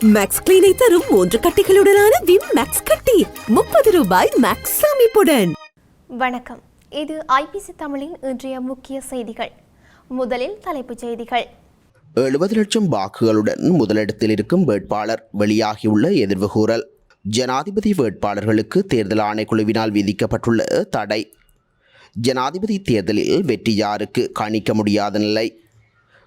Maths கிளீனை தரும் மூன்று கட்டிகளுடனான Vim maths கட்டி. முப்பது ரூபாய் மேக்ஸ் அமைப்புடன் வணக்கம். இது ஐபிசி தமிழின் இன்றைய முக்கிய செய்திகள். முதலில் தலைப்புச் செய்திகள். எழுபது லட்சம் வாக்குகளுடன் முதலிடத்தில் இருக்கும் வேட்பாளர் வெளியாகியுள்ள எதிர்வு கூறல். ஜனாதிபதி வேட்பாளர்களுக்கு தேர்தல் ஆணைக்குழுவினால் விதிக்கப்பட்டுள்ள தடை. ஜனாதிபதி தேர்தலில் வெற்றி யாருக்கு கணிக்க முடியாத நிலை.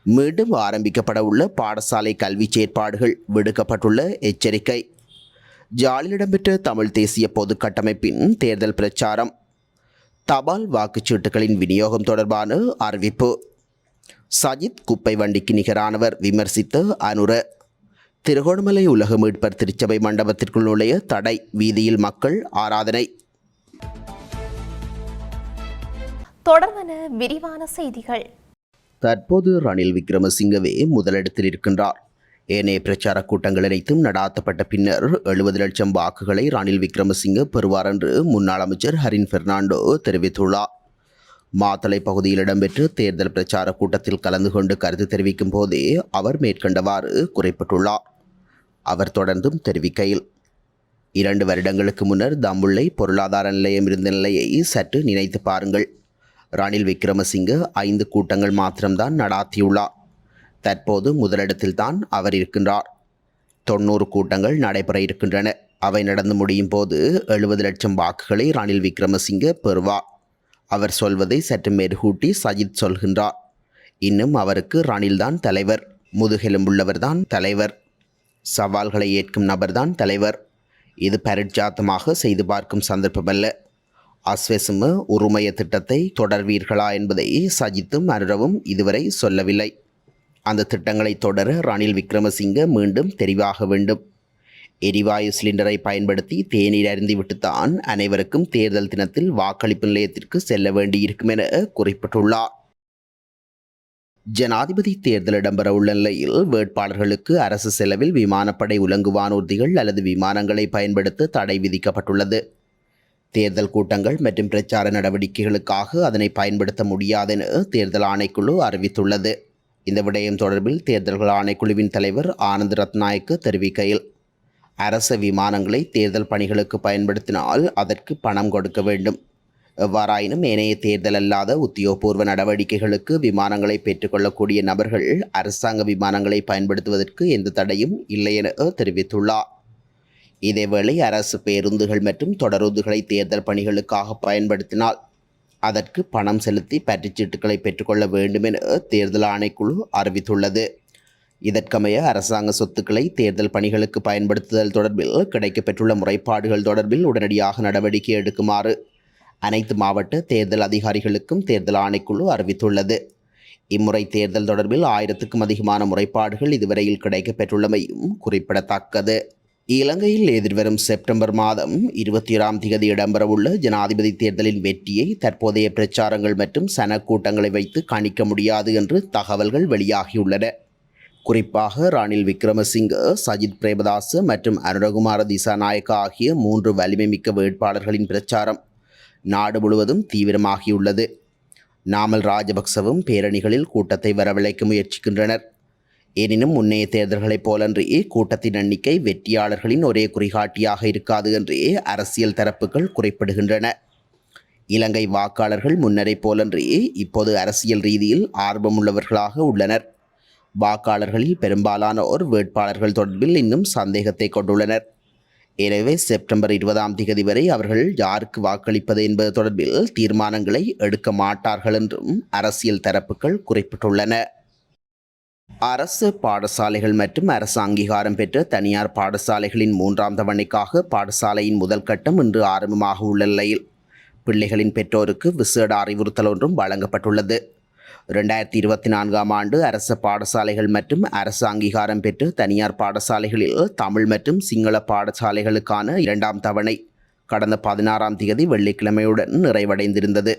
மீண்டும் ஆரம்பிக்கப்பட உள்ள பாடசாலை கல்வி செயற்பாடுகள் விடுக்கப்பட்டுள்ள எச்சரிக்கை. ஜாலில் இடம்பெற்ற தமிழ் தேசிய பொது கட்டமைப்பின் தேர்தல் பிரச்சாரம். தபால் வாக்குச்சீட்டுகளின் விநியோகம் தொடர்பான அறிவிப்பு. சஜித் குப்பை வண்டிக்கு நிகரானவர் விமர்சித்த அனுர. திருகோணமலை உலக மீட்பர் திருச்சபை மண்டபத்திற்குள் நுழைய தடை வீதியில் மக்கள் ஆராதனை. தொடர்வன விரிவான செய்திகள். தற்போது ரணில் விக்ரமசிங்கவே முதலிடத்தில் இருக்கின்றார். ஏனைய பிரச்சார கூட்டங்கள் அனைத்தும் நடாத்தப்பட்ட பின்னர் எழுபது லட்சம் வாக்குகளை ரணில் விக்ரமசிங்க பெறுவார் என்று முன்னாள் அமைச்சர் ஹரின் பெர்னாண்டோ தெரிவித்துள்ளார். மாத்தளை பகுதியில் இடம்பெற்ற தேர்தல் பிரச்சார கூட்டத்தில் கலந்து கொண்டு கருத்து தெரிவிக்கும் போதே அவர் மேற்கண்டவாறு குறிப்பிட்டுள்ளார். அவர் தொடர்ந்தும் தெரிவிக்கையில் இரண்டு வருடங்களுக்கு முன்னர் தம்புள்ளை பொருளாதார நிலையம் இருந்த நிலையை சற்று நினைத்து பாருங்கள். ரணில் விக்ரமசிங்க ஐந்து கூட்டங்கள் மாத்திரம்தான் நடாத்தியுள்ளார். தற்போது முதலிடத்தில்தான் அவர் இருக்கின்றார். தொண்ணூறு கூட்டங்கள் நடைபெற இருக்கின்றன. அவை நடந்து முடியும் போது எழுபது லட்சம் வாக்குகளை ரணில் விக்ரமசிங்க பெறுவார். அவர் சொல்வதை சற்று மெருகூட்டி சஜித் சொல்கின்றார். இன்னும் அவருக்கு ரணில்தான் தலைவர். முதுகெலும்புள்ளவர்தான் தலைவர். சவால்களை ஏற்கும் நபர்தான் தலைவர். இது பரிட்சாத்தமாக செய்து பார்க்கும் சந்தர்ப்பமல்ல. அஸ்வெசும உருமய திட்டத்தை தொடர்வீர்களா என்பதை சஜித்தும் அனுரவும் இதுவரை சொல்லவில்லை. அந்த திட்டங்களை தொடர ரணில் விக்ரமசிங்க மீண்டும் தெரிவாக வேண்டும். எரிவாயு சிலிண்டரை பயன்படுத்தி தேநீர் அருந்திவிட்டுத்தான் அனைவருக்கும் தேர்தல் தினத்தில் வாக்களிப்பு நிலையத்திற்கு செல்ல வேண்டியிருக்கும் என குறிப்பிட்டுள்ளார். ஜனாதிபதி தேர்தல் இடம்பெறவுள்ள நிலையில் வேட்பாளர்களுக்கு அரசு செலவில் விமானப்படை உலங்கு வானூர்திகள் அல்லது விமானங்களை பயன்படுத்த தடை விதிக்கப்பட்டுள்ளது. தேர்தல் கூட்டங்கள் மற்றும் பிரச்சார நடவடிக்கைகளுக்காக அதனை பயன்படுத்த முடியாதென தேர்தல் ஆணைக்குழு அறிவித்துள்ளது. இந்த விடயம் தொடர்பில் தேர்தல்கள் ஆணைக்குழுவின் தலைவர் ஆனந்த் ரத்நாயக்கு தெரிவிக்கையில் அரச விமானங்களை தேர்தல் பணிகளுக்கு பயன்படுத்தினால் அதற்கு பணம் கொடுக்க வேண்டும். எவ்வாறாயினும் ஏனைய தேர்தல் அல்லாத உத்தியோகபூர்வ நடவடிக்கைகளுக்கு விமானங்களை பெற்றுக்கொள்ளக்கூடிய நபர்கள் அரசாங்க விமானங்களை பயன்படுத்துவதற்கு எந்த தடையும் இல்லை என தெரிவித்துள்ளார். இதேவேளை அரசு பேருந்துகள் மற்றும் தொடருந்துகளை தேர்தல் பணிகளுக்காக பயன்படுத்தினால் அதற்கு பணம் செலுத்தி பற்றுச்சீட்டுகளை பெற்றுக்கொள்ள வேண்டும் என தேர்தல் ஆணைக்குழு அறிவித்துள்ளது. இதற்கமைய அரசாங்க சொத்துக்களை தேர்தல் பணிகளுக்கு பயன்படுத்துதல் தொடர்பில் கிடைக்கப்பெற்றுள்ள முறைப்பாடுகள் தொடர்பில் உடனடியாக நடவடிக்கை எடுக்குமாறு அனைத்து மாவட்ட தேர்தல் அதிகாரிகளுக்கும் தேர்தல் ஆணைக்குழு அறிவித்துள்ளது. இம்முறை தேர்தல் தொடர்பில் ஆயிரத்துக்கும் அதிகமான முறைப்பாடுகள் இதுவரையில் கிடைக்கப்பெற்றுள்ளமையும் குறிப்பிடத்தக்கது. இலங்கையில் எதிர்வரும் செப்டம்பர் மாதம் இருபத்தி ஏழாம் தேதி இடம்பெறவுள்ள ஜனாதிபதி தேர்தலின் வெற்றியை தற்போதைய பிரச்சாரங்கள் மற்றும் சன கூட்டங்களை வைத்து கணிக்க முடியாது என்று தகவல்கள் வெளியாகியுள்ளன. குறிப்பாக ராணில் விக்ரமசிங்க சஜித் பிரேமதாஸ் மற்றும் அனுரகுமார திசாநாயக்கா ஆகிய மூன்று வலிமைமிக்க வேட்பாளர்களின் பிரச்சாரம் நாடு முழுவதும் தீவிரமாகியுள்ளது. நாமல் ராஜபக்சவும் பேரணிகளில் கூட்டத்தை வரவழைக்க முயற்சிக்கின்றனர். எனினும் முன்னைய தேர்தல்களைப் போலன்றி கூட்டத்தின் எண்ணிக்கை வெற்றியாளர்களின் ஒரே குறிகாட்டியாக இருக்காது என்றே அரசியல் தரப்புகள் குறிப்பிடுகின்றன. இலங்கை வாக்காளர்கள் முன்னரை போலன்றி இப்போது அரசியல் ரீதியில் ஆர்வமுள்ளவர்களாக உள்ளனர். வாக்காளர்களில் பெரும்பாலானோர் வேட்பாளர்கள் தொடர்பில் இன்னும் சந்தேகத்தை கொண்டுள்ளனர். எனவே செப்டம்பர் இருபதாம் தேதி வரை அவர்கள் யாருக்கு வாக்களிப்பது என்பது தொடர்பில் தீர்மானங்களை எடுக்க மாட்டார்கள் என்றும் அரசியல் தரப்புகள் குறிப்பிட்டுள்ளன. அரசு பாடசாலைகள் மற்றும் அரசு அங்கீகாரம் பெற்ற தனியார் பாடசாலைகளின் மூன்றாம் தவணைக்காக பாடசாலையின் முதல் கட்டம் இன்று ஆரம்பமாக உள்ள நிலையில் பிள்ளைகளின் பெற்றோருக்கு விசேட அறிவுறுத்தல் ஒன்றும் வழங்கப்பட்டுள்ளது. ரெண்டாயிரத்தி இருபத்தி நான்காம் ஆண்டு அரசு பாடசாலைகள் மற்றும் அரசு அங்கீகாரம் பெற்று தனியார் பாடசாலைகளில் தமிழ் மற்றும் சிங்கள பாடசாலைகளுக்கான இரண்டாம் தவணை கடந்த பதினாறாம் தேதி வெள்ளிக்கிழமையுடன் நிறைவடைந்திருந்தது.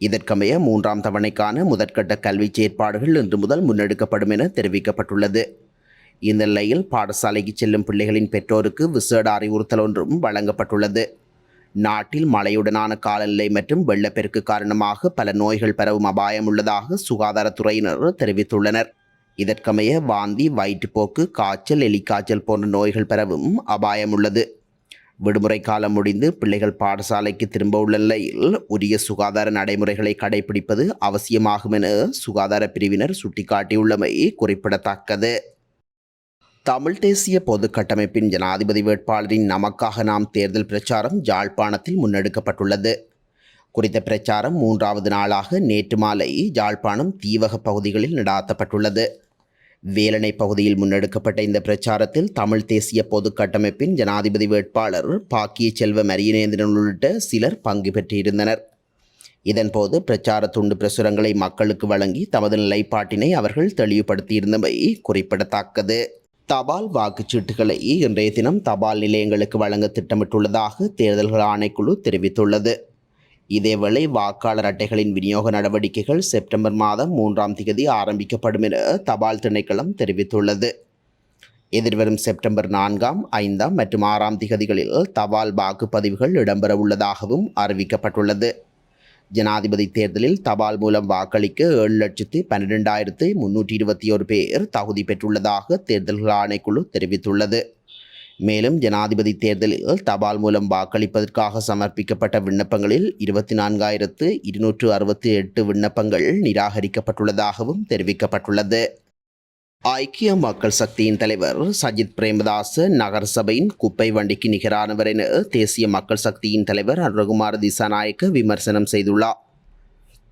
இதற்கமைய மூன்றாம் தவணைக்கான முதற்கட்ட கல்விச் செயற்பாடுகள் இன்று முதல் முன்னெடுக்கப்படும் என தெரிவிக்கப்பட்டுள்ளது. இந்த நிலையில் பாடசாலைக்கு செல்லும் பிள்ளைகளின் பெற்றோருக்கு விசேட அறிவுறுத்தல் ஒன்றும் வழங்கப்பட்டுள்ளது. நாட்டில் மழையுடனான காலநிலை மற்றும் வெள்ளப்பெருக்கு காரணமாக பல நோய்கள் பரவும் அபாயம் உள்ளதாக சுகாதாரத்துறையினர் தெரிவித்துள்ளனர். இதற்கமைய வாந்தி வயிற்றுப்போக்கு காய்ச்சல் எலிக்காய்ச்சல் போன்ற நோய்கள் பெறவும் அபாயம் உள்ளது. விடுமுறை காலம் முடிந்து பிள்ளைகள் பாடசாலைக்கு திரும்ப உள்ள நிலையில் உரிய சுகாதார நடைமுறைகளை கடைபிடிப்பது அவசியமாகும் என சுகாதார பிரிவினர் சுட்டிக்காட்டியுள்ளமை குறிப்பிடத்தக்கது. தமிழ் தேசிய பொது கட்டமைப்பின் ஜனாதிபதி வேட்பாளரின் நமக்காக நாம் தேர்தல் பிரச்சாரம் ஜாழ்ப்பாணத்தில் முன்னெடுக்கப்பட்டுள்ளது. குறித்த பிரச்சாரம் மூன்றாவது நாளாக நேற்று மாலை ஜாழ்ப்பாணம் தீவக பகுதிகளில் நடாத்தப்பட்டுள்ளது. வேலணை பகுதியில் முன்னெடுக்கப்பட்ட இந்த பிரச்சாரத்தில் தமிழ் தேசிய பொது கட்டமைப்பின் ஜனாதிபதி வேட்பாளர் பாக்கிய செல்வ மரியநேந்திரன் உள்ளிட்ட சிலர் பங்கு பெற்றிருந்தனர். இதன்போது பிரச்சார துண்டு பிரசுரங்களை மக்களுக்கு வழங்கி தமது நிலைப்பாட்டினை அவர்கள் தெளிவுபடுத்தியிருந்தமை குறிப்பிடத்தக்கது. தபால் வாக்குச்சீட்டுகளை இன்றைய தினம் தபால் நிலையங்களுக்கு வழங்க திட்டமிட்டுள்ளதாக தேர்தல்கள் ஆணைக்குழு தெரிவித்துள்ளது. இதேவேளை வாக்காளர் அட்டைகளின் விநியோக நடவடிக்கைகள் செப்டம்பர் மாதம் மூன்றாம் தேதி ஆரம்பிக்கப்படும் என தபால் திணைக்களம் தெரிவித்துள்ளது. எதிர்வரும் செப்டம்பர் நான்காம் ஐந்தாம் மற்றும் ஆறாம் திகதிகளில் தபால் வாக்குப்பதிவுகள் இடம்பெற உள்ளதாகவும் அறிவிக்கப்பட்டுள்ளது. ஜனாதிபதி தேர்தலில் தபால் மூலம் வாக்களிக்க ஏழு லட்சத்து பன்னிரெண்டாயிரத்து முன்னூற்றி இருபத்தி ஒரு பேர் தகுதி பெற்றுள்ளதாக தேர்தல்கள் ஆணைக்குழு தெரிவித்துள்ளது. மேலும் ஜனாதிபதி தேர்தலில் தபால் மூலம் வாக்களிப்பதற்காக சமர்ப்பிக்கப்பட்ட விண்ணப்பங்களில் இருபத்தி நான்காயிரத்து இருநூற்று அறுபத்தி எட்டு விண்ணப்பங்கள் நிராகரிக்கப்பட்டுள்ளதாகவும் தெரிவிக்கப்பட்டுள்ளது. ஐக்கிய மக்கள் சக்தியின் தலைவர் சஜித் பிரேமதாஸ் நகரசபையின் குப்பை வண்டிக்கு நிகரானவர் என தேசிய மக்கள் சக்தியின் தலைவர் அருகுமார் திசாநாயக்க விமர்சனம் செய்துள்ளார்.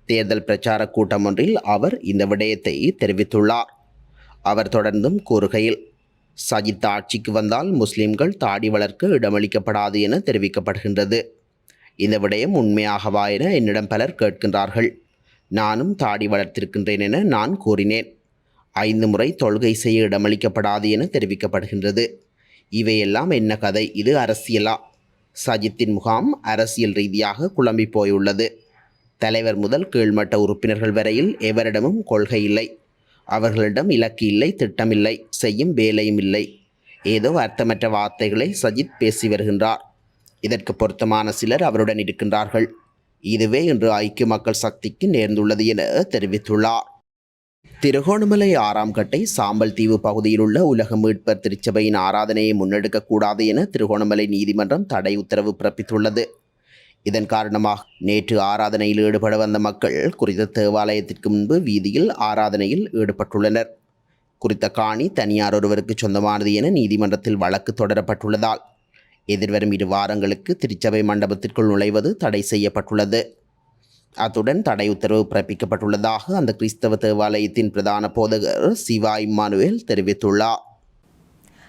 தேர்தல் பிரச்சார கூட்டம் ஒன்றில் அவர் இந்த விடயத்தை தெரிவித்துள்ளார். அவர் தொடர்ந்தும் கூறுகையில் சஜித் ஆட்சிக்கு வந்தால் முஸ்லிம்கள் தாடி வளர்க்க இடமளிக்கப்படாது என தெரிவிக்கப்படுகின்றது. இந்த விடயம் உண்மையாகவா என என்னிடம் பலர் கேட்கின்றார்கள். நானும் தாடி வளர்த்திருக்கின்றேன் என நான் கூறினேன். ஐந்து முறை தொழுகை செய்ய இடமளிக்கப்படாது என தெரிவிக்கப்படுகின்றது. இவையெல்லாம் என்ன கதை? இது அரசியலா? சஜித்தின் முகாம் அரசியல் ரீதியாக குழம்பி போயுள்ளது. தலைவர் முதல் கீழ்மட்ட உறுப்பினர்கள் வரையில் எவரிடமும் கொள்கை இல்லை. அவர்களிடம் இலக்கு இல்லை திட்டமில்லை செய்யும் வேலையும் இல்லை. ஏதோ அர்த்தமற்ற வார்த்தைகளை சஜித் பேசி வருகின்றார். இதற்கு பொருத்தமான சிலர் அவருடன் இருக்கின்றார்கள். இதுவே இன்று ஐக்கிய மக்கள் சக்திக்கு நேர்ந்துள்ளது என தெரிவித்துள்ளார். திருகோணமலை ஆறாம் கட்டை சாம்பல் தீவு பகுதியில் உள்ள உலக மீட்பர் திருச்சபையின் ஆராதனையை முன்னெடுக்கக்கூடாது என திருகோணமலை நீதிமன்றம் தடை உத்தரவு பிறப்பித்துள்ளது. இதன் காரணமாக நேற்று ஆராதனையில் ஈடுபட வந்த மக்கள் குறித்த தேவாலயத்திற்கு முன்பு வீதியில் ஆராதனையில் ஈடுபட்டுள்ளனர். குறித்த காணி தனியார் ஒருவருக்கு சொந்தமானது என நீதிமன்றத்தில் வழக்கு தொடரப்பட்டுள்ளதால் எதிர்வரும் இரு வாரங்களுக்கு திருச்சபை மண்டபத்திற்குள் நுழைவது தடை செய்யப்பட்டுள்ளது. அத்துடன் தடை உத்தரவு பிறப்பிக்கப்பட்டுள்ளதாக அந்த கிறிஸ்தவ தேவாலயத்தின் பிரதான போதகர் சிவா இம்மானுவேல் தெரிவித்துள்ளார்.